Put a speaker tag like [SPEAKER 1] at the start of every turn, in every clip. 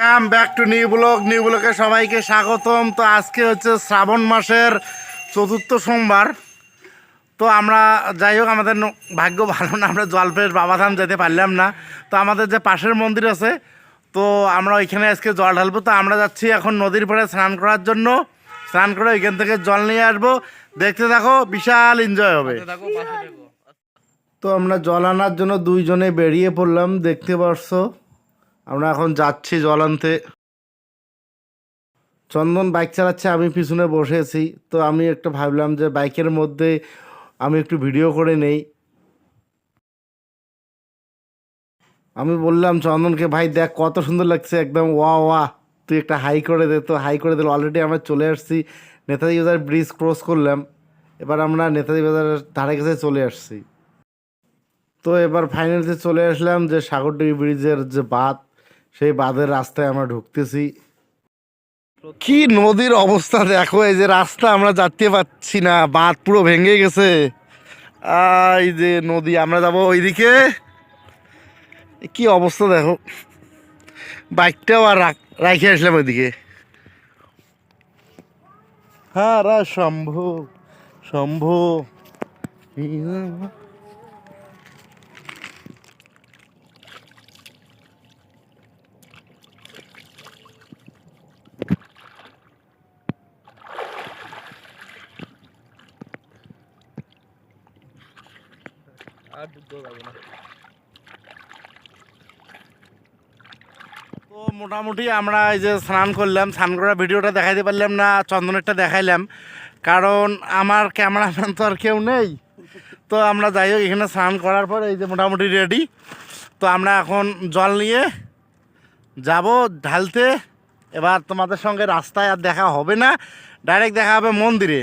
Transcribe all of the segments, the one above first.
[SPEAKER 1] Come back to new vlog new ব্লগে সবাইকে স্বাগতম। তো আজকে হচ্ছে শ্রাবণ মাসের চতুর্থ সোমবার। তো আমরা যাই হোক আমাদের ভাগ্য ভালো না আমরা জলপের বাবাধাম যেতে পারলাম না। তো আমাদের যে পাশের মন্দির আছে তো আমরা ওইখানে আজকে জল ঢালবো। তো আমরা যাচ্ছি এখন নদীর পাড়ে স্নান করার জন্য। স্নান করে ওইখান থেকে জল নিয়ে আসব। দেখতে থাকো বিশাল এনজয় হবে। তো আমরা জল আনার জন্য দুইজনে বেরিয়ে পড়লাম দেখতে পারছ। আমরা এখন যাচ্ছি জল আনতে। চন্দন বাইক চালাচ্ছে, আমি পিছনে বসেছি তো আমি একটা ভাবলাম যে বাইকের মধ্যে আমি একটু ভিডিও করে নেই। আমি বললাম, চন্দনকে, ভাই, দেখ, কত সুন্দর লাগছে, একদম ওয়া ওয়া, তুই একটা হাই করে দে তো, হাই করে দিল। অলরেডি আমরা চলে আসছি, নেতাজি বাজার ব্রিজ ক্রস করলাম। এবার আমরা নেতাজি বাজারের ধারে কাছে চলে আসছি। তো এবার ফাইনালতে চলে আসলাম যে সাগরডিঘি ব্রিজের যে বাঁধ। সেই বাঁধের রাস্তায় আমরা ঢুকতেছি। কি নদীর অবস্থা দেখো, এই যে রাস্তা আমরা যাতে পারছি না, বাঁধ পুরো ভেঙে গেছে। এই যে নদী, আমরা যাব ওইদিকে। কি অবস্থা দেখো। বাইকটাও আর রাখ- আসলাম ওইদিকে। হারা শম্ভু শম্ভু তো মোটামুটি আমরা এই যে স্নান করলাম, স্নান করার ভিডিওটা দেখাইতে পারলাম না, চন্দনেরটা দেখাইলাম। কারণ আমার ক্যামেরাম্যান তো আর কেউ নেই। তো আমরা যাই হোক, এখানে স্নান করার পর এই যে মোটামুটি রেডি তো আমরা এখন জল নিয়ে যাব ঢালতে। এবার তোমাদের সঙ্গে রাস্তায় আর দেখা হবে না। ডাইরেক্ট দেখা হবে মন্দিরে।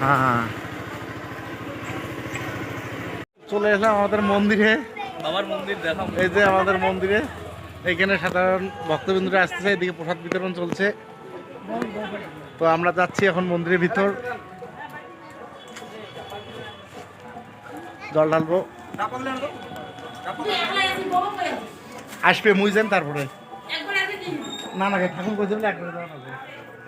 [SPEAKER 1] হ্যাঁ হ্যাঁ। চলে এলাম আমাদের মন্দিরে। এই যে আমাদের মন্দিরে। এইখানে সাধারণ ভক্তবিন্দুরা আসতেছে এদিকে প্রসাদ বিতরণ চলছে। তো আমরা যাচ্ছি এখন মন্দিরের ভিতর। জল ঢালবো। আসবে মুইজেন তারপরে। না না ঠাকুর করে দেবে একবারে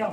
[SPEAKER 2] যাও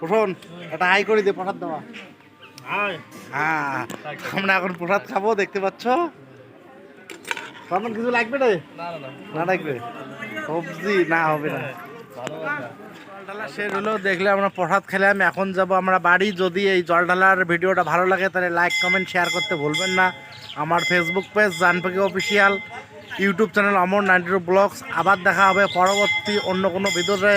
[SPEAKER 1] প্রশন একটা হাই করে দিয়ে প্রসাদ দেওয়া। হ্যাঁ আমরা এখন প্রসাদ খাব দেখতে পাচ্ছ? কিছু লাগবে রে?
[SPEAKER 3] না
[SPEAKER 1] লাগবে? সবজি? না হবে না। হলো দেখলে আমরা প্রসাদ খেলাম এখন যাব আমরা বাড়ি। যদি এই জল ঢালার ভিডিওটা ভালো লাগে তাহলে লাইক কমেন্ট শেয়ার করতে ভুলবেন না। আমার Facebook page জানপাকি official YouTube channel Amar ninety vlogs. আবার দেখা হবে পরবর্তী অন্য কোনো ভিডিওতে।